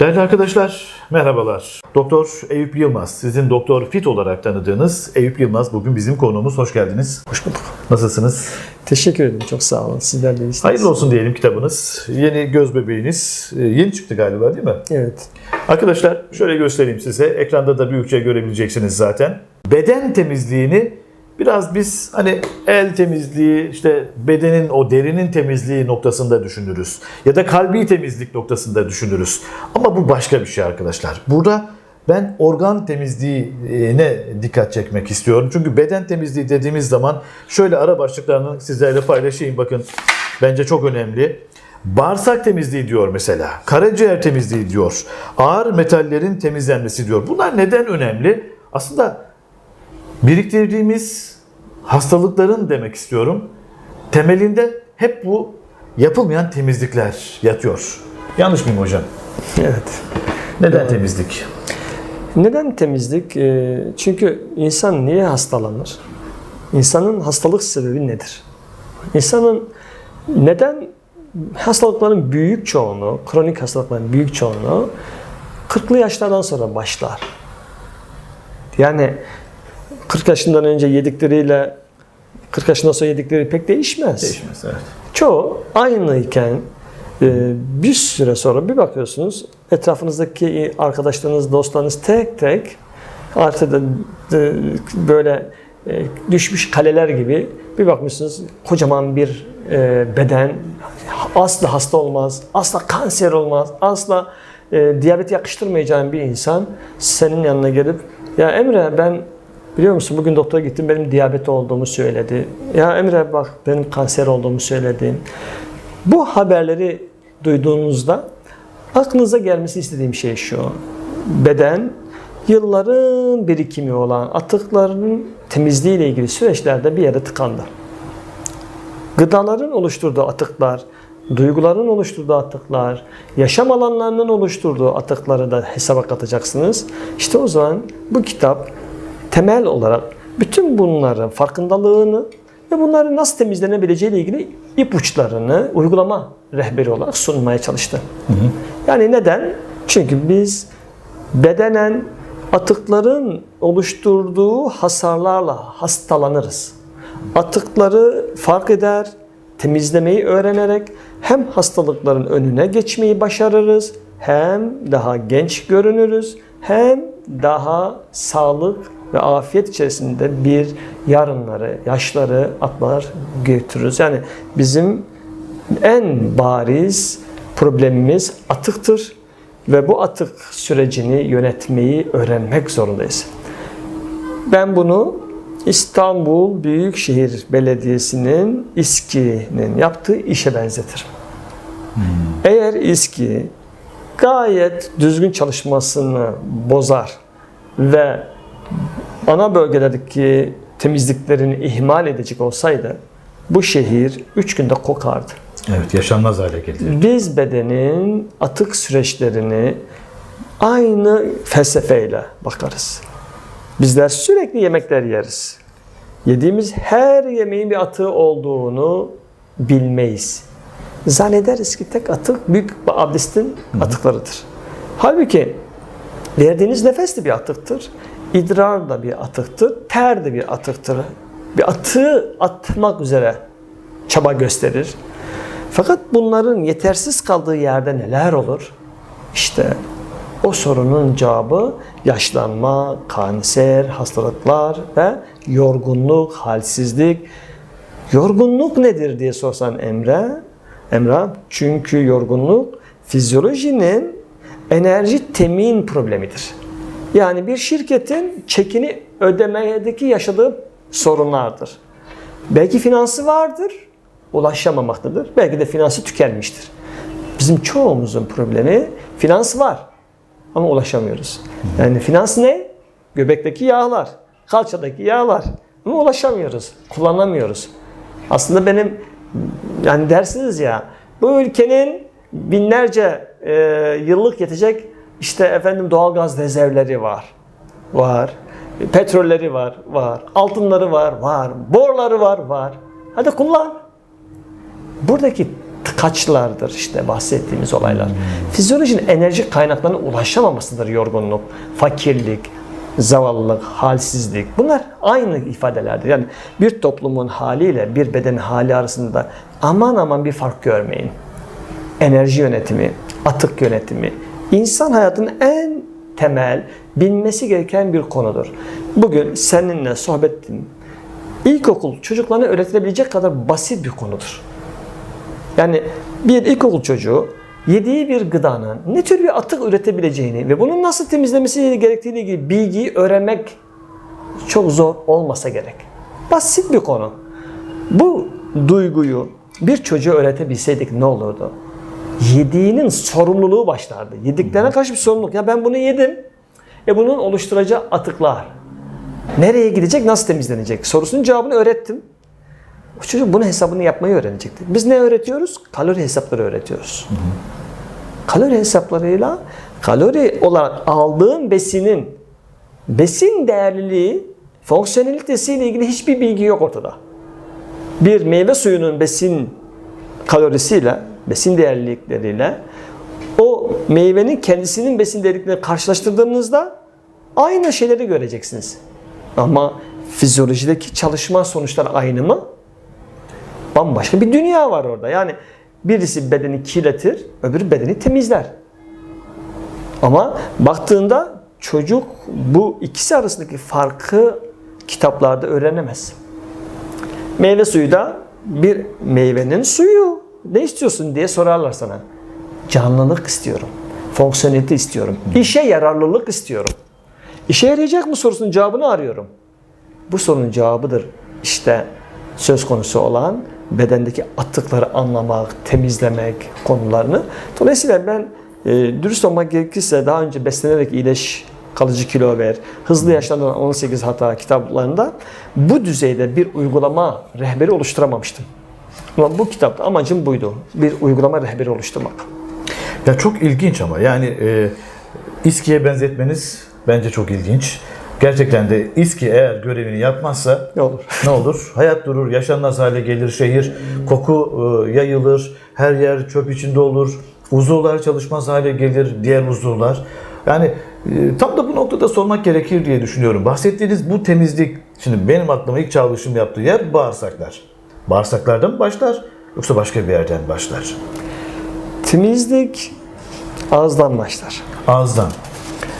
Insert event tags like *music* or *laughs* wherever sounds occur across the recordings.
Değerli arkadaşlar, merhabalar. Doktor Eyüp Yılmaz, sizin Doktor Fit olarak tanıdığınız Eyüp Yılmaz bugün bizim konuğumuz. Hoş geldiniz. Hoş bulduk. Nasılsınız? Teşekkür ederim. Çok sağ olun. Sizler de iyisiniz. Hayırlı olsun diyelim kitabınız. Yeni göz bebeğiniz. Ee, Yeni çıktı galiba değil mi? Evet. Arkadaşlar şöyle göstereyim size. Ekranda da büyükçe görebileceksiniz zaten. Beden temizliğini biraz biz hani el temizliği, işte bedenin o derinin temizliği noktasında düşünürüz. Ya da kalbi temizlik noktasında düşünürüz. Ama bu başka bir şey arkadaşlar. Burada ben organ temizliğine dikkat çekmek istiyorum. Çünkü beden temizliği dediğimiz zaman şöyle ara başlıklarını sizlerle paylaşayım. Bakın bence çok önemli. Bağırsak temizliği diyor mesela. Karaciğer temizliği diyor. Ağır metallerin temizlenmesi diyor. Bunlar neden önemli? Aslında biriktirdiğimiz hastalıkların demek istiyorum. Temelinde hep bu yapılmayan temizlikler yatıyor. Yanlış mıyım hocam? Evet. Neden temizlik? Neden temizlik? Ee, Çünkü insan niye hastalanır? İnsanın hastalık sebebi nedir? İnsanın neden hastalıkların büyük çoğunluğu, kronik hastalıkların büyük çoğunluğu 40'lı yaşlardan sonra başlar. Yani 40 yaşından önce yedikleriyle 40 yaşından sonra yedikleri pek değişmez. Değişmez evet. Çoğu aynıyken e, bir süre sonra bir bakıyorsunuz etrafınızdaki arkadaşlarınız, dostlarınız tek tek artık e, böyle e, düşmüş kaleler gibi bir bakmışsınız kocaman bir beden asla hasta olmaz, asla kanser olmaz, asla diyabet yakıştırmayacağın bir insan senin yanına gelip ya Emre ben Biliyor musun bugün doktora gittim benim diyabet olduğumu söyledi. Ya Emre bak benim kanser olduğumu söyledi. Bu haberleri duyduğunuzda aklınıza gelmesi istediğim şey şu. Beden yılların birikimi olan atıkların temizliği ile ilgili süreçlerde bir yere tıkandı. Gıdaların oluşturduğu atıklar, duyguların oluşturduğu atıklar, yaşam alanlarının oluşturduğu atıkları da hesaba katacaksınız. İşte o zaman bu kitap temel olarak bütün bunların farkındalığını ve bunların nasıl temizlenebileceği ile ilgili ipuçlarını uygulama rehberi olarak sunmaya çalıştı. Yani neden? Çünkü biz bedenen atıkların oluşturduğu hasarlarla hastalanırız. Atıkları fark eder, temizlemeyi öğrenerek hem hastalıkların önüne geçmeyi başarırız, hem daha genç görünürüz, hem daha sağlık ve afiyet içerisinde bir yarınları, yaşları atlar götürürüz. Yani bizim en bariz problemimiz atıktır ve bu atık sürecini yönetmeyi öğrenmek zorundayız. Ben bunu İstanbul Büyükşehir Belediyesi'nin İSKİ'nin yaptığı işe benzetirim. Eğer İSKİ gayet düzgün çalışmasını bozar ve ana bölgelerdeki temizliklerini ihmal edecek olsaydı bu şehir 3 günde kokardı. Evet yaşanmaz hale gelir. Biz bedenin atık süreçlerini aynı felsefeyle bakarız. Bizler sürekli yemekler yeriz. Yediğimiz her yemeğin bir atığı olduğunu bilmeyiz. Zannederiz ki tek atık büyük abdestin atıklarıdır. Halbuki verdiğiniz nefes de bir atıktır. İdrar da bir atıktır. Ter de bir atıktır. Bir atığı atmak üzere çaba gösterir. Fakat bunların yetersiz kaldığı yerde neler olur? İşte o sorunun cevabı yaşlanma, kanser, hastalıklar ve yorgunluk, halsizlik. Yorgunluk nedir diye sorsan Emre, Emre çünkü yorgunluk fizyolojinin enerji temin problemidir. Yani bir şirketin çekini ödemedeki yaşadığı sorunlardır. Belki finansı vardır, ulaşamamaktadır. Belki de finansı tükenmiştir. Bizim çoğumuzun problemi finans var ama ulaşamıyoruz. Yani finans ne? Göbekteki yağlar, kalçadaki yağlar ama ulaşamıyoruz, kullanamıyoruz. Aslında benim yani dersiniz ya bu ülkenin binlerce e, yıllık yetecek işte efendim doğalgaz rezervleri var. Var. Petrolleri var, var. Altınları var, var. Borları var, var. Hadi kullan. Buradaki kaçlardır işte bahsettiğimiz olaylar. Fizyolojinin enerji kaynaklarına ulaşamamasıdır yorgunluk, fakirlik, zavallılık, halsizlik. Bunlar aynı ifadelerdir. Yani bir toplumun haliyle bir bedenin hali arasında aman aman bir fark görmeyin. Enerji yönetimi, atık yönetimi, insan hayatının en temel bilmesi gereken bir konudur. Bugün seninle sohbet ettiğim ilkokul çocuklarına öğretilebilecek kadar basit bir konudur. Yani bir ilkokul çocuğu yediği bir gıdanın ne tür bir atık üretebileceğini ve bunun nasıl temizlemesi gerektiğini ilgili bilgiyi öğrenmek çok zor olmasa gerek. Basit bir konu. Bu duyguyu bir çocuğa öğretebilseydik ne olurdu? Yediğinin sorumluluğu başlardı. Yediklerine karşı bir sorumluluk. Ya ben bunu yedim. E bunun oluşturacağı atıklar. Nereye gidecek, nasıl temizlenecek? Sorusunun cevabını öğrettim. O çocuk bunun hesabını yapmayı öğrenecekti. Biz ne öğretiyoruz? Kalori hesapları öğretiyoruz. Kalori hesaplarıyla kalori olarak aldığın besinin besin değerliliği, fonksiyonelitesiyle ilgili hiçbir bilgi yok ortada. Bir meyve suyunun besin kalorisiyle, besin değerlilikleriyle o meyvenin kendisinin besin değerliliklerini karşılaştırdığınızda aynı şeyleri göreceksiniz. Ama fizyolojideki çalışma sonuçları aynı mı? Bambaşka bir dünya var orada. Yani birisi bedeni kirletir, öbürü bedeni temizler. Ama baktığında çocuk bu ikisi arasındaki farkı kitaplarda öğrenemez. Meyve suyu da bir meyvenin suyu. Ne istiyorsun diye sorarlar sana. Canlılık istiyorum. Fonksiyonelite istiyorum. İşe yararlılık istiyorum. İşe yarayacak mı sorusunun cevabını arıyorum. Bu sorunun cevabıdır işte söz konusu olan bedendeki atıkları anlamak, temizlemek konularını. Dolayısıyla ben e, dürüst olmak gerekirse daha önce beslenerek iyileş, kalıcı kilo ver, hızlı yaşlanan 18 hata kitaplarında bu düzeyde bir uygulama rehberi oluşturamamıştım. Ama bu kitapta amacım buydu. Bir uygulama rehberi oluşturmak. Ya çok ilginç ama yani e, İSKİ'ye benzetmeniz bence çok ilginç. Gerçekten de İSKİ eğer görevini yapmazsa Ne olur? *laughs* ne olur? Hayat durur, yaşanmaz hale gelir şehir, koku e, yayılır, her yer çöp içinde olur, uzuvlar çalışmaz hale gelir, diğer uzuvlar. Yani e, tam da bu noktada sormak gerekir diye düşünüyorum. Bahsettiğiniz bu temizlik, şimdi benim aklıma ilk çağrışım yaptığı yer bağırsaklar. Bağırsaklardan mı başlar yoksa başka bir yerden başlar? Temizlik ağızdan başlar. Ağızdan.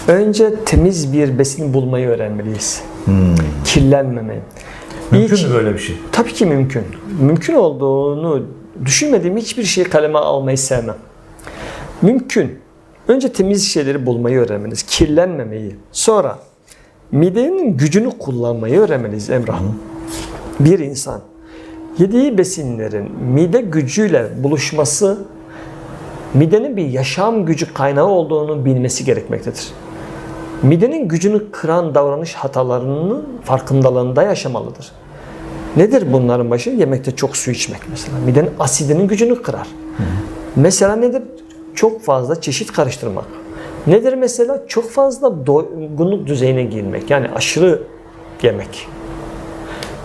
Önce temiz bir besin bulmayı öğrenmeliyiz. Kirlenmeme. Mümkün İyi ki- mü böyle bir şey? Tabii ki mümkün. Mümkün olduğunu düşünmediğim hiçbir şeyi kaleme almayı sevmem. Mümkün. Önce temiz şeyleri bulmayı öğrenmeliyiz. Kirlenmemeyi. Sonra midenin gücünü kullanmayı öğrenmeliyiz Emrah. Bir insan yediği besinlerin mide gücüyle buluşması midenin bir yaşam gücü kaynağı olduğunu bilmesi gerekmektedir. Midenin gücünü kıran davranış hatalarının farkındalığında yaşamalıdır. Nedir bunların başı? Yemekte çok su içmek mesela. Midenin asidinin gücünü kırar. Mesela nedir? Çok fazla çeşit karıştırmak. Nedir mesela? Çok fazla doygunluk düzeyine girmek. Yani aşırı yemek.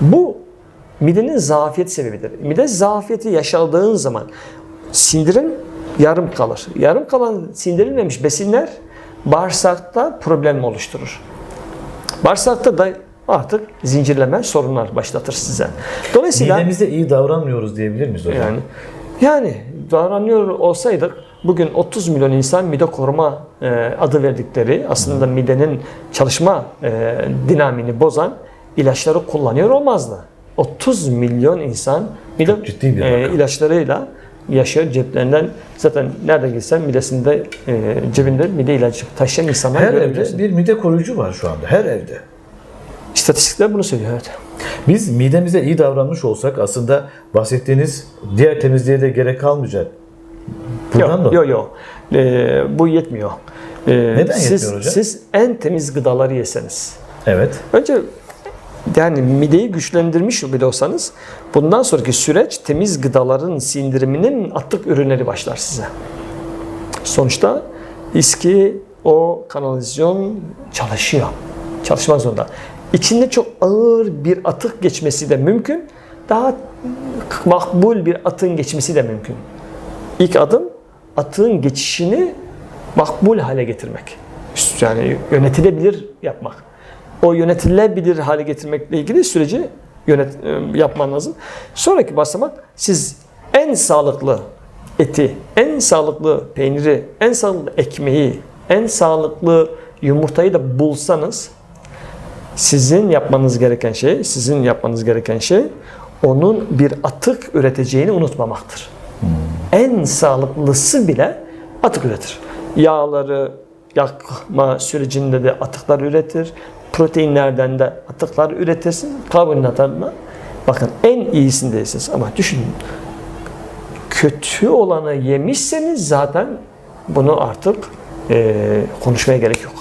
Bu midenin zafiyet sebebidir. Mide zafiyeti yaşadığın zaman sindirim yarım kalır. Yarım kalan sindirilmemiş besinler bağırsakta problem oluşturur. Bağırsakta da artık zincirleme sorunlar başlatır size. Dolayısıyla Midemize iyi davranmıyoruz diyebilir miyiz hocam? yani yani davranıyor olsaydık bugün 30 milyon insan mide koruma e, adı verdikleri aslında midenin çalışma e, dinamini bozan ilaçları kullanıyor olmazdı. 30 milyon insan bir e, ilaçlarıyla yaşıyor ceplerinden zaten nerede gitsen midesinde e, cebinde mide ilacı taşıyan insanlar Her evde bir mide koruyucu var şu anda. Her evde. İstatistikler bunu söylüyor evet. Biz midemize iyi davranmış olsak aslında bahsettiğiniz diğer temizliğe de gerek kalmayacak. Buradan Yok mı? yok yok. Ee, bu yetmiyor. Ee, Neden siz, yetmiyor hocam? Siz en temiz gıdaları yeseniz. Evet. Önce yani mideyi güçlendirmiş bile bundan sonraki süreç temiz gıdaların sindiriminin atık ürünleri başlar size. Sonuçta iski o kanalizasyon çalışıyor. Çalışmak zorunda. İçinde çok ağır bir atık geçmesi de mümkün. Daha makbul bir atın geçmesi de mümkün. İlk adım atığın geçişini makbul hale getirmek. Yani yönetilebilir yapmak. O yönetilebilir hale getirmekle ilgili süreci yönet, e, yapman lazım. Sonraki basamak siz en sağlıklı eti, en sağlıklı peyniri, en sağlıklı ekmeği, en sağlıklı yumurtayı da bulsanız sizin yapmanız gereken şey, sizin yapmanız gereken şey onun bir atık üreteceğini unutmamaktır. En sağlıklısı bile atık üretir. Yağları yakma sürecinde de atıklar üretir. Proteinlerden de atıklar üretirsin. Karbonhidratlardan bakın en iyisindeysiniz ama düşünün kötü olanı yemişseniz zaten bunu artık eee, konuşmaya gerek yok.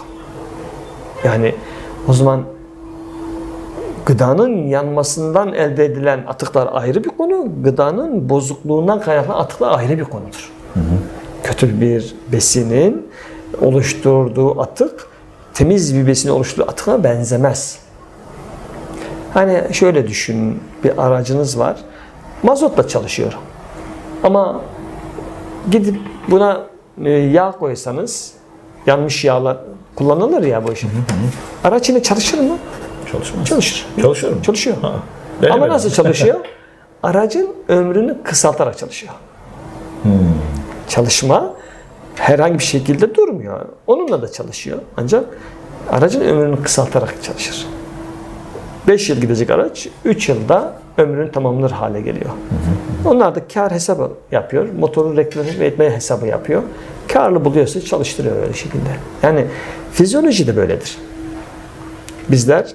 Yani o zaman gıdanın yanmasından elde edilen atıklar ayrı bir konu, gıdanın bozukluğundan kaynaklanan atıklar ayrı bir konudur. Kötü bir besinin oluşturduğu atık, temiz bir besinin oluşturduğu atığa benzemez. Hani şöyle düşün, bir aracınız var, mazotla çalışıyor. Ama gidip buna e, yağ koysanız, yanmış yağlar kullanılır ya bu işin. Araç yine çalışır mı? Çalışmaz. Çalışır. Çalışıyor mu? Çalışıyor. Ha, Ama nasıl çalışıyor? Aracın ömrünü kısaltarak çalışıyor. Çalışma herhangi bir şekilde durmuyor. Onunla da çalışıyor. Ancak aracın ömrünü kısaltarak çalışır. 5 yıl gidecek araç 3 yılda ömrünü tamamlanır hale geliyor. Onlar da kar hesabı yapıyor. Motoru reklame etme hesabı yapıyor. Karlı buluyorsa çalıştırıyor öyle şekilde. Yani fizyoloji de böyledir. Bizler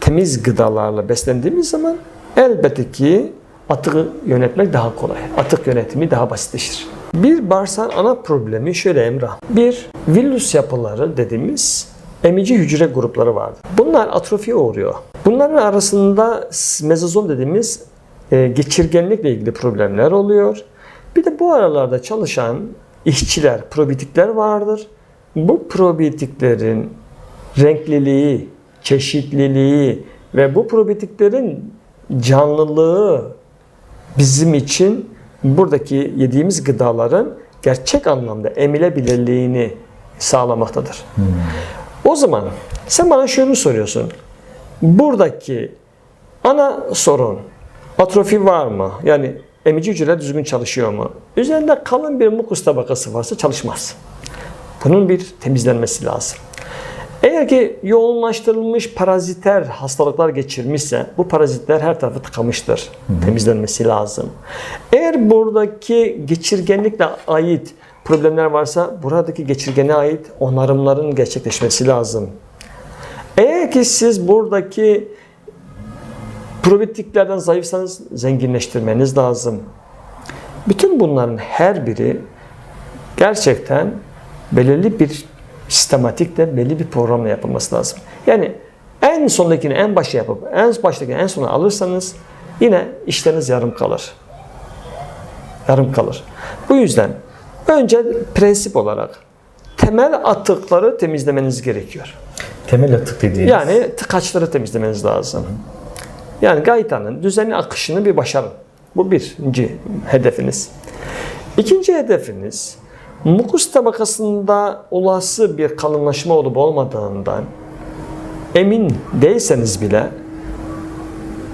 temiz gıdalarla beslendiğimiz zaman elbette ki atığı yönetmek daha kolay. Atık yönetimi daha basitleşir. Bir bağırsağın ana problemi şöyle Emrah. Bir, villus yapıları dediğimiz emici hücre grupları vardır. Bunlar atrofiye uğruyor. Bunların arasında mezozom dediğimiz e, geçirgenlikle ilgili problemler oluyor. Bir de bu aralarda çalışan işçiler, probiyotikler vardır. Bu probiyotiklerin renkliliği, çeşitliliği ve bu probiyotiklerin canlılığı bizim için buradaki yediğimiz gıdaların gerçek anlamda emilebilirliğini sağlamaktadır. O zaman sen bana şunu soruyorsun. Buradaki ana sorun atrofi var mı? Yani emici hücreler düzgün çalışıyor mu? Üzerinde kalın bir mukus tabakası varsa çalışmaz. Bunun bir temizlenmesi lazım. Eğer ki yoğunlaştırılmış paraziter hastalıklar geçirmişse bu parazitler her tarafı tıkamıştır. Temizlenmesi lazım. Eğer buradaki geçirgenlikle ait problemler varsa buradaki geçirgene ait onarımların gerçekleşmesi lazım. Eğer ki siz buradaki probiyotiklerden zayıfsanız zenginleştirmeniz lazım. Bütün bunların her biri gerçekten belirli bir sistematik de belli bir programla yapılması lazım. Yani en sondakini en başa yapıp en baştakini en sona alırsanız yine işleriniz yarım kalır. Yarım kalır. Bu yüzden önce prensip olarak temel atıkları temizlemeniz gerekiyor. Temel atık dediğiniz. Yani tıkaçları temizlemeniz lazım. Yani gaytanın düzenli akışını bir başarın. Bu birinci hedefiniz. İkinci hedefiniz mukus tabakasında olası bir kalınlaşma olup olmadığından emin değilseniz bile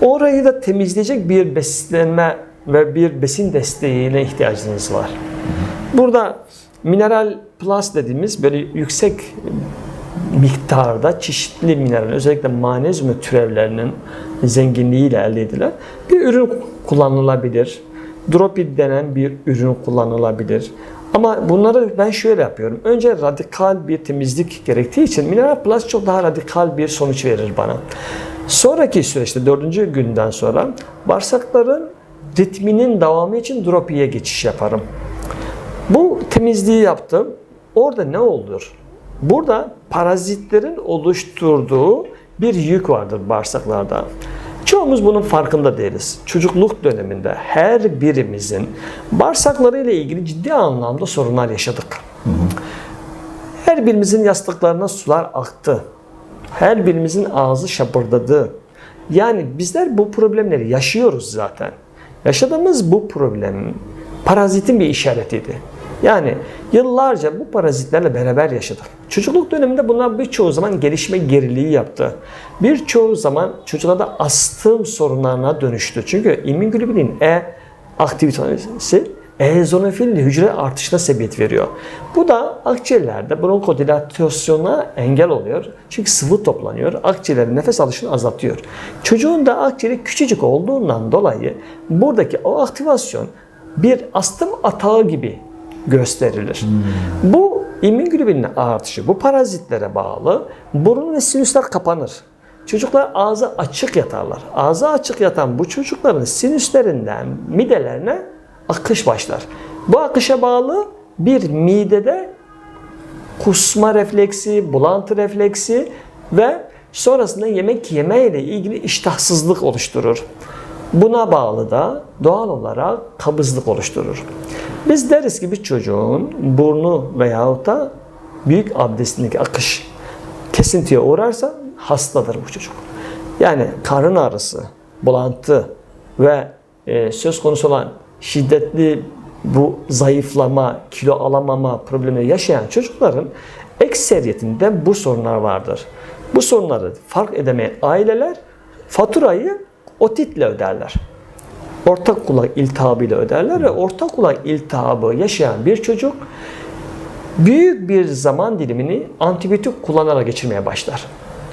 orayı da temizleyecek bir beslenme ve bir besin desteğine ihtiyacınız var. Burada mineral plus dediğimiz böyle yüksek miktarda çeşitli mineral, özellikle magnezyum türevlerinin zenginliğiyle elde edilen bir ürün kullanılabilir. Dropid denen bir ürün kullanılabilir. Ama bunları ben şöyle yapıyorum. Önce radikal bir temizlik gerektiği için Mineral Plus çok daha radikal bir sonuç verir bana. Sonraki süreçte dördüncü günden sonra bağırsakların ritminin devamı için Dropi'ye geçiş yaparım. Bu temizliği yaptım. Orada ne olur? Burada parazitlerin oluşturduğu bir yük vardır bağırsaklarda. Çoğumuz bunun farkında değiliz. Çocukluk döneminde her birimizin bağırsakları ile ilgili ciddi anlamda sorunlar yaşadık. Her birimizin yastıklarına sular aktı. Her birimizin ağzı şapırdadı. Yani bizler bu problemleri yaşıyoruz zaten. Yaşadığımız bu problem parazitin bir işaretiydi. Yani yıllarca bu parazitlerle beraber yaşadık. Çocukluk döneminde bunlar birçoğu zaman gelişme geriliği yaptı. Birçoğu zaman çocuklarda astım sorunlarına dönüştü. Çünkü immünoglobulin E aktivitesi eozinofil hücre artışına sebebiyet veriyor. Bu da akciğerlerde bronkodilatasyona engel oluyor. Çünkü sıvı toplanıyor. Akciğerlerin nefes alışını azaltıyor. Çocuğun da akciğeri küçücük olduğundan dolayı buradaki o aktivasyon bir astım atağı gibi gösterilir. Bu immünoglobulin artışı bu parazitlere bağlı burun ve sinüsler kapanır. Çocuklar ağzı açık yatarlar. Ağzı açık yatan bu çocukların sinüslerinden midelerine akış başlar. Bu akışa bağlı bir midede kusma refleksi, bulantı refleksi ve sonrasında yemek yeme ile ilgili iştahsızlık oluşturur. Buna bağlı da doğal olarak kabızlık oluşturur. Biz deriz ki bir çocuğun burnu veyahut da büyük abdestindeki akış kesintiye uğrarsa hastadır bu çocuk. Yani karın ağrısı, bulantı ve e, söz konusu olan şiddetli bu zayıflama, kilo alamama problemi yaşayan çocukların ekseriyetinde bu sorunlar vardır. Bu sorunları fark edemeyen aileler faturayı otitle öderler. Ortak kulak iltihabıyla öderler ve ortak kulak iltihabı yaşayan bir çocuk büyük bir zaman dilimini antibiyotik kullanarak geçirmeye başlar.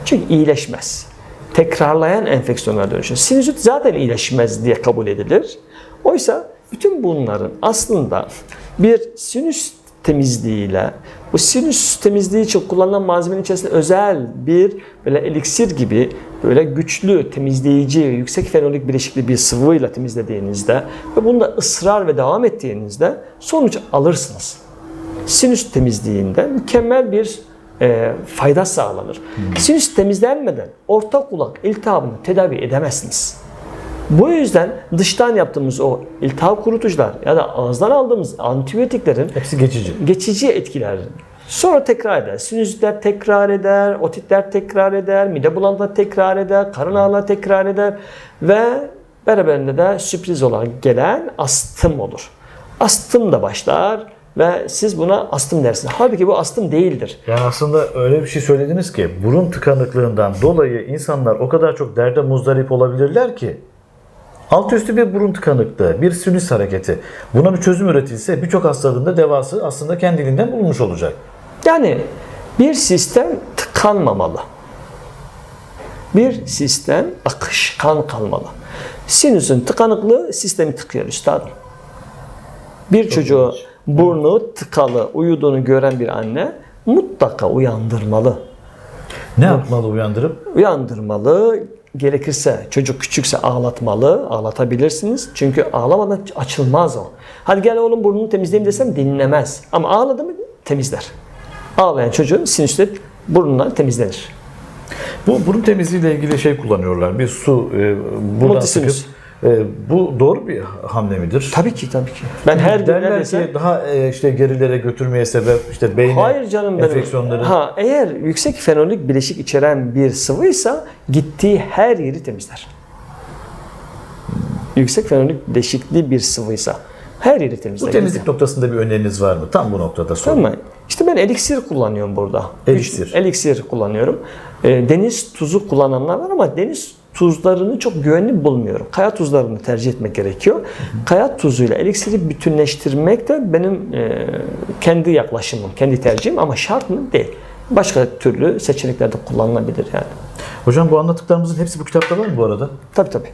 Çünkü iyileşmez. Tekrarlayan enfeksiyonlara dönüşür. Sinüzit zaten iyileşmez diye kabul edilir. Oysa bütün bunların aslında bir sinüs temizliğiyle, bu sinüs temizliği için kullanılan malzemenin içerisinde özel bir böyle eliksir gibi böyle güçlü, temizleyici, yüksek fenolik bileşikli bir sıvıyla temizlediğinizde ve bunda ısrar ve devam ettiğinizde sonuç alırsınız sinüs temizliğinde mükemmel bir e, fayda sağlanır. Sinüs temizlenmeden orta kulak iltihabını tedavi edemezsiniz. Bu yüzden dıştan yaptığımız o iltihap kurutucular ya da ağızdan aldığımız antibiyotiklerin Hepsi geçici. geçici etkiler. Sonra tekrar eder. Sinüzitler tekrar eder, otitler tekrar eder, mide bulantıları tekrar eder, karın ağrıları tekrar eder ve beraberinde de sürpriz olan gelen astım olur. Astım da başlar ve siz buna astım dersiniz. Halbuki bu astım değildir. Yani aslında öyle bir şey söylediniz ki burun tıkanıklığından dolayı insanlar o kadar çok derde muzdarip olabilirler ki alt üstü bir burun tıkanıklığı, bir sinüs hareketi. Buna bir çözüm üretilse birçok hastalığın da devası aslında kendiliğinden bulunmuş olacak. Yani bir sistem tıkanmamalı. Bir sistem akışkan kalmalı. Sinüsün tıkanıklığı sistemi tıkıyor üstadım. Bir çocuğu burnu tıkalı uyuduğunu gören bir anne mutlaka uyandırmalı. Ne yapmalı uyandırıp? Uyandırmalı. Gerekirse çocuk küçükse ağlatmalı. Ağlatabilirsiniz. Çünkü ağlamadan açılmaz o. Hadi gel oğlum burnunu temizleyeyim desem dinlemez. Ama ağladı mı temizler. Ağlayan çocuğun sinüsleri burnundan temizlenir. Bu burun temizliğiyle ilgili şey kullanıyorlar. Bir su e, buradan Multisinüs. sıkıp e, bu doğru bir hamle midir? Tabii ki tabii ki. Ben her gün Derler neredeyse... ki daha e, işte gerilere götürmeye sebep işte beyne Hayır canım benim. enfeksiyonları. Ha, eğer yüksek fenolik bileşik içeren bir sıvıysa gittiği her yeri temizler. Yüksek fenolik bileşikli bir sıvıysa her yeri temizler. Bu temizlik noktasında bir öneriniz var mı? Tam bu noktada sorun. Tamam? İşte ben eliksir kullanıyorum burada. Eliksir. Üç- eliksir kullanıyorum. Ee, deniz tuzu kullananlar var ama deniz tuzlarını çok güvenli bulmuyorum. Kaya tuzlarını tercih etmek gerekiyor. Kaya tuzuyla eliksiri bütünleştirmek de benim e, kendi yaklaşımım, kendi tercihim ama şart mı? Değil. Başka türlü seçeneklerde kullanılabilir yani. Hocam bu anlattıklarımızın hepsi bu kitapta var mı bu arada? Tabii tabii.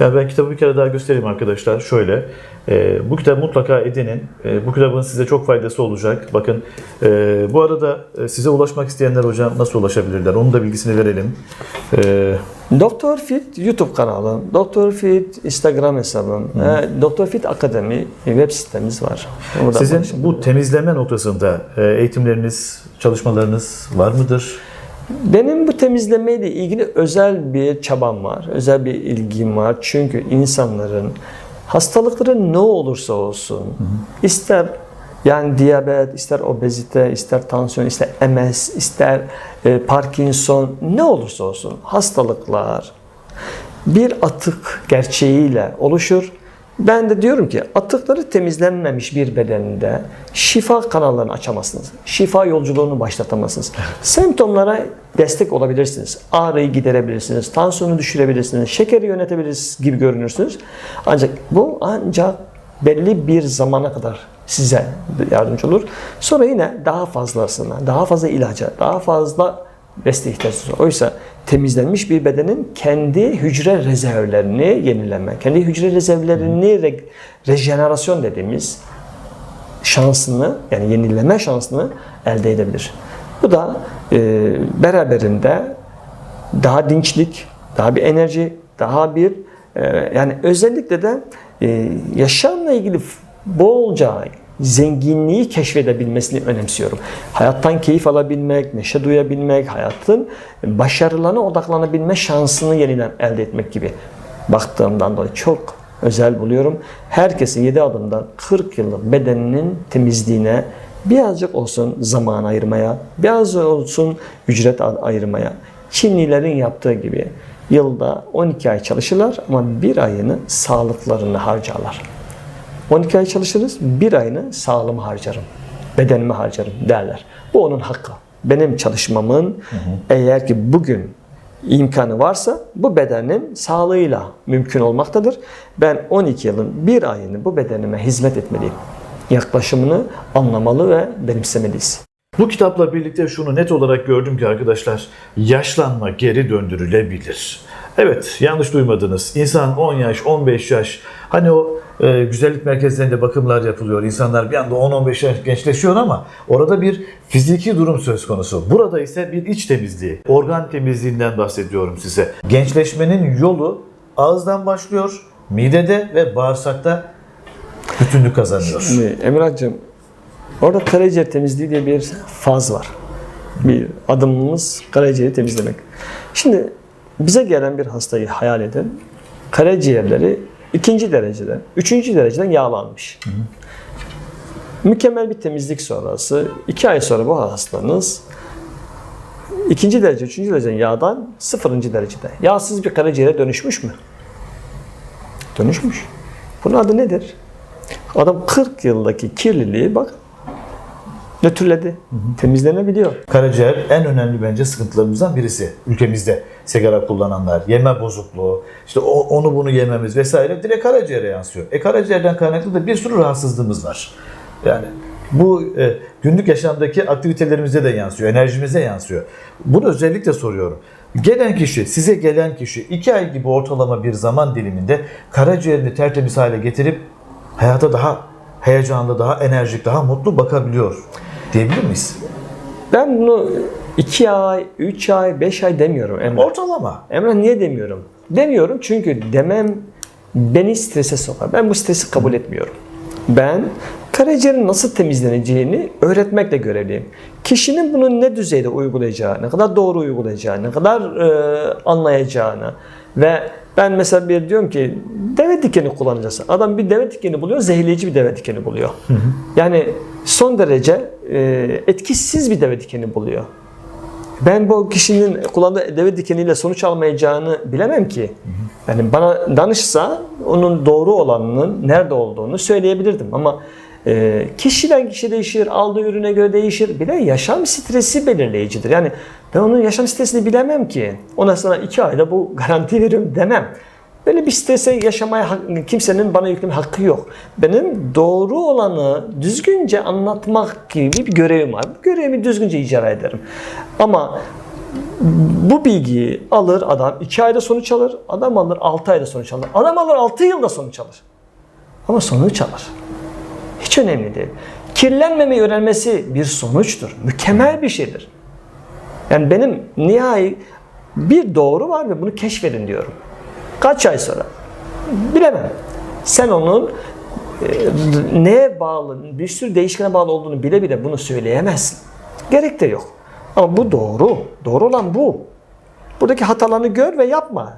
Yani ben kitabı bir kere daha göstereyim arkadaşlar. Şöyle, e, bu kitabı mutlaka edinin. E, bu kitabın size çok faydası olacak. Bakın, e, bu arada e, size ulaşmak isteyenler hocam nasıl ulaşabilirler? Onun da bilgisini verelim. E, Doktor Fit YouTube kanalı, Doktor Fit Instagram hesabım, e, Doktor Fit Akademi web sitemiz var. Oradan sizin bu temizleme noktasında e, eğitimleriniz, çalışmalarınız var mıdır? Benim bu temizlemeyle ilgili özel bir çabam var, özel bir ilgim var. Çünkü insanların hastalıkları ne olursa olsun, ister yani diyabet, ister obezite, ister tansiyon, ister MS, ister e, Parkinson, ne olursa olsun hastalıklar bir atık gerçeğiyle oluşur Ben de diyorum ki atıkları temizlenmemiş bir bedeninde şifa kanallarını açamazsınız. Şifa yolculuğunu başlatamazsınız. Semptomlara destek olabilirsiniz. Ağrıyı giderebilirsiniz, tansiyonu düşürebilirsiniz, şekeri yönetebilirsiniz gibi görünürsünüz. Ancak bu ancak belli bir zamana kadar size yardımcı olur. Sonra yine daha fazlasına, daha fazla ilaca, daha fazla desteğe ihtiyacınız var. Oysa temizlenmiş bir bedenin kendi hücre rezervlerini yenileme, kendi hücre rezervlerini re- rejenerasyon dediğimiz şansını yani yenileme şansını elde edebilir. Bu da e, beraberinde daha dinçlik, daha bir enerji, daha bir e, yani özellikle de e, yaşamla ilgili bolca zenginliği keşfedebilmesini önemsiyorum. Hayattan keyif alabilmek, neşe duyabilmek, hayatın başarılarına odaklanabilme şansını yeniden elde etmek gibi baktığımdan dolayı çok özel buluyorum. Herkesin 7 adımda 40 yıllık bedeninin temizliğine birazcık olsun zaman ayırmaya, birazcık olsun ücret ayırmaya, Çinlilerin yaptığı gibi yılda 12 ay çalışırlar ama bir ayını sağlıklarını harcarlar. 12 ay çalışırız, bir ayını sağlığımı harcarım, bedenimi harcarım derler. Bu onun hakkı. Benim çalışmamın eğer ki bugün imkanı varsa bu bedenin sağlığıyla mümkün olmaktadır. Ben 12 yılın bir ayını bu bedenime hizmet etmeliyim. Yaklaşımını anlamalı ve benimsemeliyiz. Bu kitapla birlikte şunu net olarak gördüm ki arkadaşlar, yaşlanma geri döndürülebilir. Evet, yanlış duymadınız. İnsan 10 yaş, 15 yaş, hani o e, güzellik merkezlerinde bakımlar yapılıyor. İnsanlar bir anda 10-15 yaş gençleşiyor ama orada bir fiziki durum söz konusu. Burada ise bir iç temizliği, organ temizliğinden bahsediyorum size. Gençleşmenin yolu ağızdan başlıyor, midede ve bağırsakta bütünlük kazanıyor. Şimdi Emrah'cığım orada karaciğer temizliği diye bir faz var. Bir adımımız karaciğeri temizlemek. Şimdi bize gelen bir hastayı hayal edin. Karaciğerleri ikinci dereceden, üçüncü dereceden yağlanmış. Mükemmel bir temizlik sonrası iki ay sonra bu hastanız ikinci derece, üçüncü dereceden yağdan sıfırıncı derecede. Yağsız bir karaciğere dönüşmüş mü? Dönüşmüş. Bunun adı nedir? Adam 40 yıldaki kirliliği bak nötrledi. Temizlenebiliyor. Karaciğer en önemli bence sıkıntılarımızdan birisi ülkemizde. Sigara kullananlar, yeme bozukluğu, işte onu bunu yememiz vesaire direkt karaciğere yansıyor. E karaciğerden kaynaklı da bir sürü rahatsızlığımız var. Yani bu e, günlük yaşamdaki aktivitelerimizde de yansıyor, enerjimize yansıyor. Bunu özellikle soruyorum. Gelen kişi, size gelen kişi iki ay gibi ortalama bir zaman diliminde karaciğerini tertemiz hale getirip hayata daha heyecanlı, daha enerjik, daha mutlu bakabiliyor diyebilir miyiz? Ben bunu 2 ay, 3 ay, 5 ay demiyorum Emrah. Ortalama. Emrah niye demiyorum? Demiyorum çünkü demem beni strese sokar. Ben bu stresi kabul etmiyorum. Ben karaciğerin nasıl temizleneceğini öğretmekle görevliyim. Kişinin bunu ne düzeyde uygulayacağı, ne kadar doğru uygulayacağı, ne kadar e, anlayacağını ve ben mesela bir diyorum ki deve dikeni kullanacaksın. Adam bir deve dikeni buluyor, zehirleyici bir deve dikeni buluyor. Yani son derece e, etkisiz bir deve dikeni buluyor. Ben bu kişinin kullandığı deve dikeniyle sonuç almayacağını bilemem ki. Yani bana danışsa onun doğru olanının nerede olduğunu söyleyebilirdim ama e, kişiden kişi değişir, aldığı ürüne göre değişir. Bir de yaşam stresi belirleyicidir. Yani ben onun yaşam stresini bilemem ki. Ona sana iki ayda bu garanti veriyorum demem. Böyle bir strese yaşamaya kimsenin bana yükleme hakkı yok. Benim doğru olanı düzgünce anlatmak gibi bir görevim var. Bu görevimi düzgünce icra ederim. Ama bu bilgiyi alır adam 2 ayda sonuç alır, adam alır 6 ayda sonuç alır, adam alır 6 yılda sonuç alır. Ama sonuç alır. Hiç önemli değil. Kirlenmemeyi öğrenmesi bir sonuçtur. Mükemmel bir şeydir. Yani benim nihai bir doğru var ve bunu keşfedin diyorum. Kaç ay sonra? Bilemem. Sen onun e, neye bağlı, bir sürü değişkene bağlı olduğunu bile bile bunu söyleyemezsin. Gerek de yok. Ama bu doğru. Doğru olan bu. Buradaki hatalarını gör ve yapma.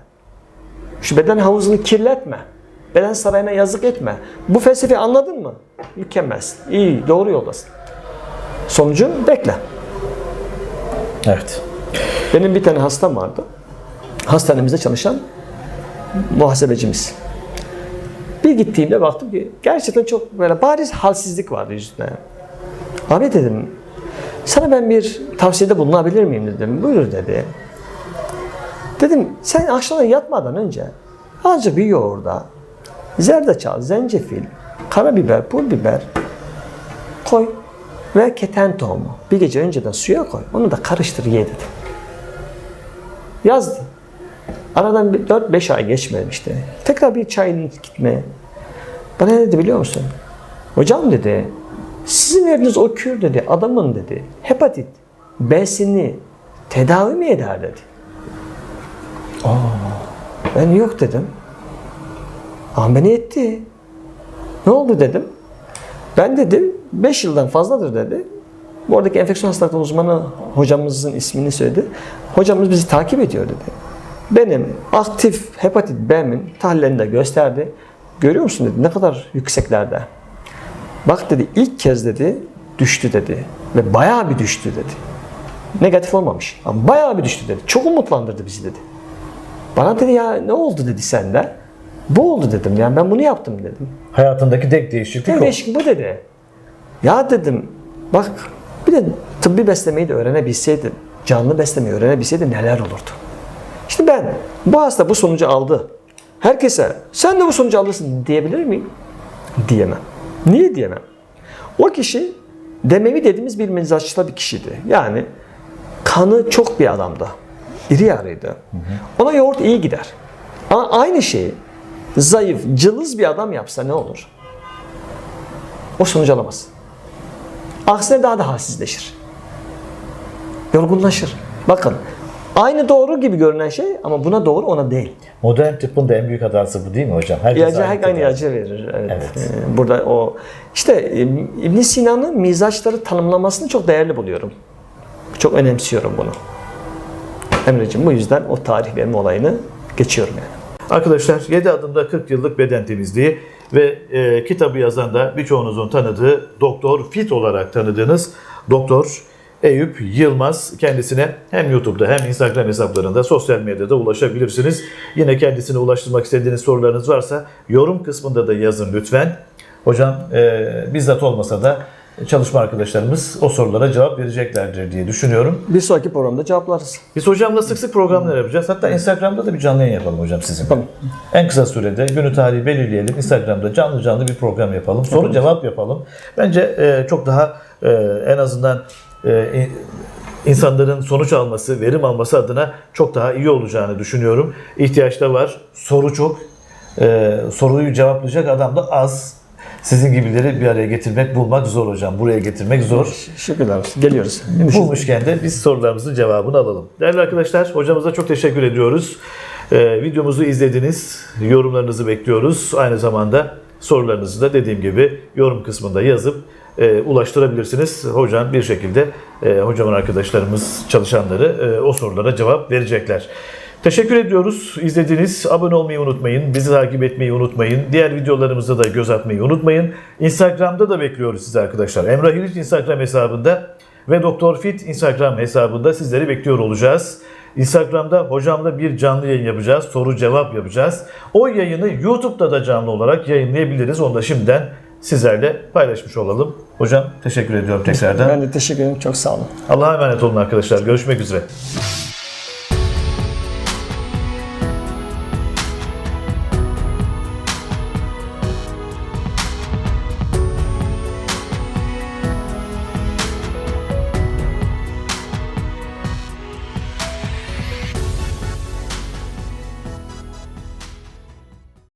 Şu beden havuzunu kirletme. Beden sarayına yazık etme. Bu felsefeyi anladın mı? Mükemmelsin. İyi, doğru yoldasın. Sonucu bekle. Evet. Benim bir tane hastam vardı. Hastanemizde çalışan muhasebecimiz. Bir gittiğimde baktım ki gerçekten çok böyle bariz halsizlik vardı yüzünde. Abi dedim sana ben bir tavsiyede bulunabilir miyim dedim. Buyur dedi. Dedim sen akşama yatmadan önce azıcık bir yoğurda zerdeçal, zencefil, karabiber, pul biber koy ve keten tohumu. Bir gece önceden suya koy. Onu da karıştır ye dedim. Yazdı. Aradan bir 4-5 ay geçmemişti. Tekrar bir çayını gitmeye. Bana ne dedi biliyor musun? Hocam dedi, sizin verdiğiniz o kür dedi, adamın dedi, hepatit B'sini tedavi mi eder dedi. Aa, ben yok dedim. Ama beni etti. Ne oldu dedim. Ben dedim 5 yıldan fazladır dedi. Bu oradaki enfeksiyon hastalıkları uzmanı hocamızın ismini söyledi. Hocamız bizi takip ediyor dedi. Benim aktif hepatit B'min tahlillerini de gösterdi. Görüyor musun dedi ne kadar yükseklerde. Bak dedi ilk kez dedi düştü dedi. Ve bayağı bir düştü dedi. Negatif olmamış ama bayağı bir düştü dedi. Çok umutlandırdı bizi dedi. Bana dedi ya ne oldu dedi sende. Bu oldu dedim yani ben bunu yaptım dedim. Hayatındaki tek değişiklik Tek o. değişik bu dedi. Ya dedim bak bir de tıbbi beslemeyi de öğrenebilseydi, canlı beslemeyi öğrenebilseydi neler olurdu. İşte ben bu hasta bu sonucu aldı. Herkese sen de bu sonucu alırsın diyebilir miyim? Diyemem. Niye diyemem? O kişi demevi dediğimiz bir mizaçlı bir kişiydi. Yani kanı çok bir adamdı. İri yarıydı. Ona yoğurt iyi gider. Ama aynı şeyi zayıf, cılız bir adam yapsa ne olur? o sonucu alamaz. Aksine daha da halsizleşir. Yorgunlaşır. Bakın aynı doğru gibi görünen şey ama buna doğru ona değil. Modern tıbbın da en büyük hatası bu değil mi hocam? Herkes İlacı aynı tedavi. ilacı verir. Evet. Evet. Ee, Burada o işte ibn Sina'nın mizaçları tanımlamasını çok değerli buluyorum. Çok önemsiyorum bunu. Emre'ciğim bu yüzden o tarih verme olayını geçiyorum yani. Arkadaşlar 7 adımda 40 yıllık beden temizliği ve e, kitabı yazan da birçoğunuzun tanıdığı Doktor Fit olarak tanıdığınız Doktor Eyüp Yılmaz kendisine hem YouTube'da hem Instagram hesaplarında sosyal medyada ulaşabilirsiniz. Yine kendisine ulaştırmak istediğiniz sorularınız varsa yorum kısmında da yazın lütfen. Hocam e, bizzat olmasa da çalışma arkadaşlarımız o sorulara cevap vereceklerdir diye düşünüyorum. Bir sonraki programda cevaplarız. Biz hocamla sık sık programlar yapacağız. Hatta Instagram'da da bir canlı yayın yapalım hocam sizin. Tamam. En kısa sürede günü tarihi belirleyelim. Instagram'da canlı canlı bir program yapalım. Soru cevap yapalım. Bence e, çok daha e, en azından e, in- insanların sonuç alması, verim alması adına çok daha iyi olacağını düşünüyorum. İhtiyaç da var. Soru çok. E, soruyu cevaplayacak adam da az. Sizin gibileri bir araya getirmek, bulmak zor hocam. Buraya getirmek zor. Şükürler olsun. Geliyoruz. Bulmuşken de biz sorularımızın cevabını alalım. Değerli arkadaşlar, hocamıza çok teşekkür ediyoruz. Ee, videomuzu izlediniz, yorumlarınızı bekliyoruz. Aynı zamanda sorularınızı da dediğim gibi yorum kısmında yazıp e, ulaştırabilirsiniz. Hocam bir şekilde e, hocamın arkadaşlarımız, çalışanları e, o sorulara cevap verecekler. Teşekkür ediyoruz. İzlediğiniz, abone olmayı unutmayın. Bizi takip etmeyi unutmayın. Diğer videolarımıza da göz atmayı unutmayın. Instagram'da da bekliyoruz sizi arkadaşlar. Emrah İliç Instagram hesabında ve Doktor Fit Instagram hesabında sizleri bekliyor olacağız. Instagram'da hocamla bir canlı yayın yapacağız. Soru cevap yapacağız. O yayını YouTube'da da canlı olarak yayınlayabiliriz. Onu da şimdiden sizlerle paylaşmış olalım. Hocam teşekkür ediyorum tekrardan. Ben de teşekkür ederim. Çok sağ olun. Allah'a emanet olun arkadaşlar. Görüşmek üzere.